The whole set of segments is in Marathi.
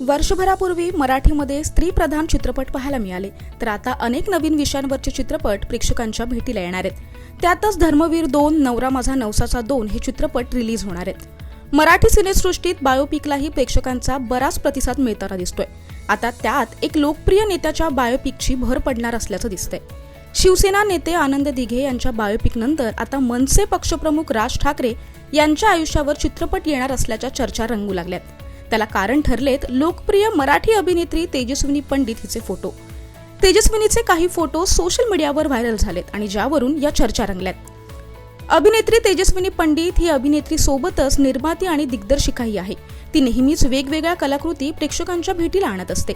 वर्षभरापूर्वी मराठीमध्ये स्त्रीप्रधान चित्रपट पाहायला मिळाले. तर आता अनेक नवीन विषयांवरचे चित्रपट प्रेक्षकांच्या भेटीला येणार आहेत. त्यातच धर्मवीर दोन नवरा माझा नवसाचा दोन हे चित्रपट रिलीज होणार आहेत. मराठी सिनेसृष्टीत बायोपिकलाही प्रेक्षकांचा बराच प्रतिसाद मिळताना दिसतोय. आता त्यात एक लोकप्रिय नेत्याच्या बायोपिकची भर पडणार असल्याचं दिसतंय. शिवसेना नेते आनंद दिघे यांच्या बायोपिकनंतर आता मनसे पक्षप्रमुख राज ठाकरे यांच्या आयुष्यावर चित्रपट येणार असल्याच्या चर्चा रंगू लागल्यात. त्याला कारण ठरलेत लोकप्रिय मराठी अभिनेत्री तेजस्विनी पंडित हिचे फोटो. तेजस्विनीचे काही फोटो सोशल मीडियावर व्हायरल झालेत आणि ज्यावरून या चर्चा रंगल्यात. अभिनेत्री तेजस्विनी पंडित ही अभिनेत्री सोबतच निर्माती आणि दिग्दर्शिकाही आहे. ती नेहमीच वेगवेगळ्या कलाकृती प्रेक्षकांच्या भेटीला आणत असते.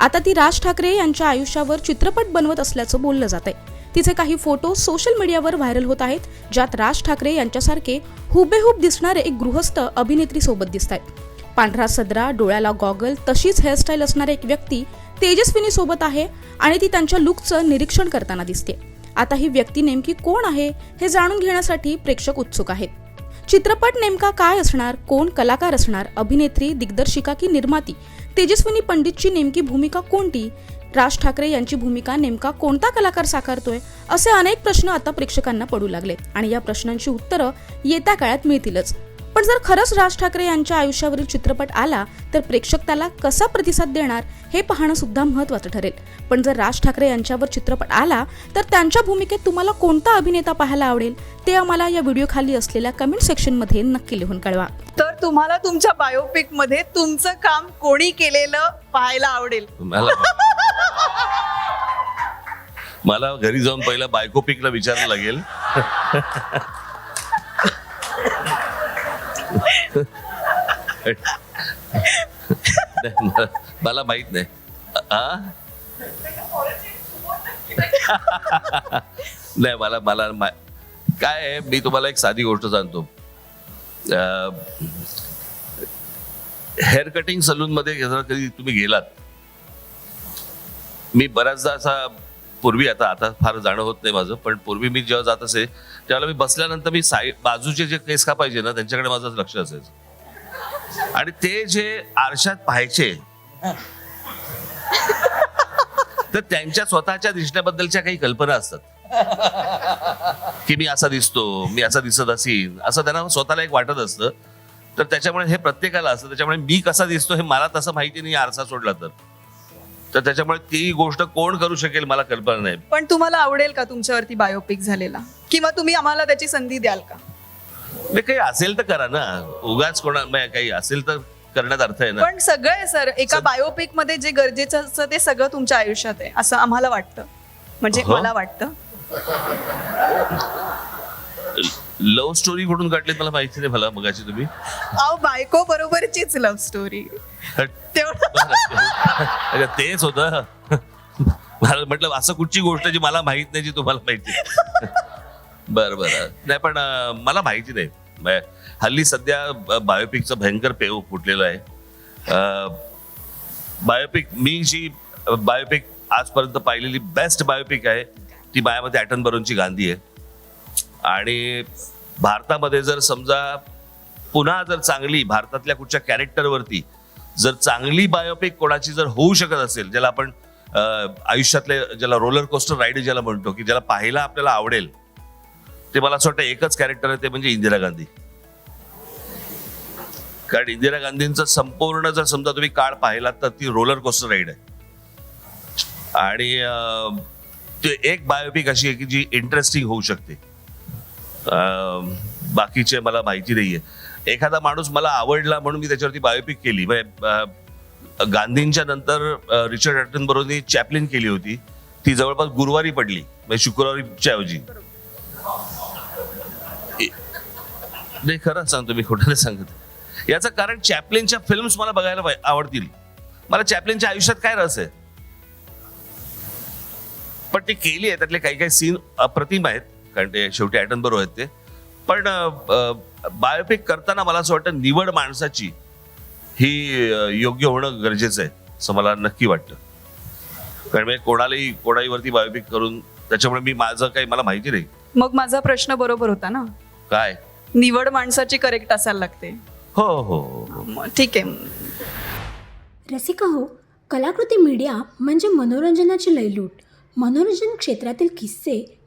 आता ती राज ठाकरे यांच्या आयुष्यावर चित्रपट बनवत असल्याचं बोललं जात आहे तिचे काही फोटो सोशल मीडियावर व्हायरल होत आहेत ज्यात राज ठाकरे यांच्यासारखे हुबेहूब दिसणारे एक गृहस्थ अभिनेत्री सोबत दिसत आहेत पांढरा सदरा डोळ्याला गॉगल तशीच हेअरस्टाईल असणारी एक व्यक्ती तेजस्विनी सोबत आहे आणि ती त्यांच्या लुकचं निरीक्षण करताना दिसते. आता ही व्यक्ती नेमकी कोण आहे हे जाणून घेण्यासाठी प्रेक्षक उत्सुक आहेत. चित्रपट नेमका काय असणार कोण कलाकार असणार अभिनेत्री दिग्दर्शिका की निर्माती तेजस्विनी पंडितची नेमकी भूमिका कोणती राज ठाकरे यांची भूमिका नेमका कोणता कलाकार साकारतोय असे अनेक प्रश्न आता प्रेक्षकांना पडू लागले आणि या प्रश्नांची उत्तरं येत्या काळात मिळतीलच. पण जर खरंच राज ठाकरे यांच्या आयुष्यावरील चित्रपट आला तर प्रेक्षक त्याला कसा प्रतिसाद देणार हे पाहणं सुद्धा महत्वाचं ठरेल. पण जर राज ठाकरे यांच्यावर चित्रपट आला तर त्यांच्या भूमिकेत तुम्हाला कोणता अभिनेता पाहायला आवडेल ते आम्हाला या व्हिडिओ खाली असलेल्या कमेंट सेक्शनमध्ये नक्की लिहून कळवा. तर तुम्हाला तुमच्या बायोपिकमध्ये तुमचं काम कोणी केलेलं पाहायला आवडेल? मला मला घरी जाऊन पहिला बायको पिकला विचारायला लागेल. नाही, मला- माहीत नाही. नाही मला मला मा- काय आहे? मी तुम्हाला एक साधी गोष्ट सांगतो. हेअर कटिंग सलून मध्ये जर कधी तुम्ही गेलात मी बऱ्याचदा असा पूर्वी आता आता फार जाणं होत नाही माझं पण पूर्वी मी जेव्हा जात असे त्यावेळेला मी बसल्यानंतर मी साई बाजूचे जे केस कापायचे ना त्यांच्याकडे माझं लक्ष असायचं. आणि ते जे आरशात पाहायचे तर त्यांच्या स्वतःच्या दिसण्याबद्दलच्या काही कल्पना असतात. की मी असा दिसतो मी असा दिसत असेल असं त्यांना स्वतःला एक वाटत असतं. तर त्याच्यामुळे हे प्रत्येकाला असतं त्याच्यामुळे मी कसा दिसतो हे मला तसं माहिती नाही आरसा सोडला तर. तर त्याच्यामुळे ती गोष्ट कोण करू शकेल मला कल्पना नाही. पण तुम्हाला आवडेल का तुमच्यावरती बायोपिक झालेला? किंवा तुम्ही आम्हाला त्याची संधी द्याल का? नाही काही असेल तर करा ना. उगाच कोणा काही असेल तर करण्यात अर्थ आहे ना. पण सगळं आहे सर एका बायोपिकमध्ये जे गरजेचं असतं ते सगळं तुमच्या आयुष्यात आहे असं आम्हाला वाटतं. म्हणजे हो. मला वाटतं. लव्ह स्टोरी कुठून काढली मला माहिती नाही मला मगाची तुम्ही. अहो बायको बरोबरचीच लव्ह स्टोरी तेवढं तेच होत. मला म्हटलं असं कुठची गोष्ट जी मला माहीत नाही जी तुम्हाला माहिती बर बर. नाही पण अं, मला माहिती नाही. म्हणजे हल्ली सध्या बायोपिकचं भयंकर पेव फुटलेलं आहे. बायोपिक मी जी बायोपिक आजपर्यंत पाहिलेली बेस्ट बायोपिक आहे ती मायामध्ये ॲटन बरोनची गांधी आहे. आणि भारतामध्ये जर समजा पुन्हा जर चांगली भारतातल्या कुठच्या कॅरेक्टरवरती जर चांगली बायोपिक कोणाची जर होऊ शकत असेल ज्याला आपण आयुष्यातले ज्याला रोलर कोस्टर राईड ज्याला म्हणतो की ज्याला पाहायला आपल्याला आवडेल ते मला असं वाटतं एकच कॅरेक्टर आहे ते म्हणजे इंदिरा गांधी. कारण इंदिरा गांधींचं संपूर्ण जर समजा तुम्ही काळ पाहिलात तर ती रोलर कोस्टर राईड आहे. आणि ते एक बायोपिक अशी आहे की जी इंटरेस्टिंग होऊ शकते. बाकीचे मला माहिती नाहीये. एखादा माणूस मला आवडला म्हणून मी त्याच्यावरती बायोपिक केली. म्हणजे, गांधींच्या नंतर रिचर्ड ॲटन बरोबर चॅपलिन केली होती. ती जवळपास गुरुवारी पडली म्हणजे शुक्रवारीच्या ऐवजी. नाही खरं सांगतो मी खोटं नाही सांगत. याचं कारण चॅपलिनच्या फिल्म्स मला बघायला आवडतील. मला चॅपलिनच्या आयुष्यात काय रस आहे? पण ती केली आहे त्यातले काही काही सीन अप्रतिम आहेत. कारण ते शेवटी ॲटन बरोबर आहेत ते. पण बायोपिक करताना मला असं वाटतं निवड माणसाची ही योग्य होणं गरजेचं आहे असं मला नक्की वाटतं. कारण म्हणजे कोणालाही कोणाहीवरती बायोपिक करून त्याच्यामुळे मी माझं काही मला माहिती नाही. मग माझा प्रश्न बरोबर होता ना? काय? निवड माणसाची करेक्ट असायला लागते. हो हो हो. मग ठीक आहे. रसिका हो कलाकृती मीडिया म्हणजे मनोरंजनाची लयलूट. मनोरंजन क्षेत्रातील किस्से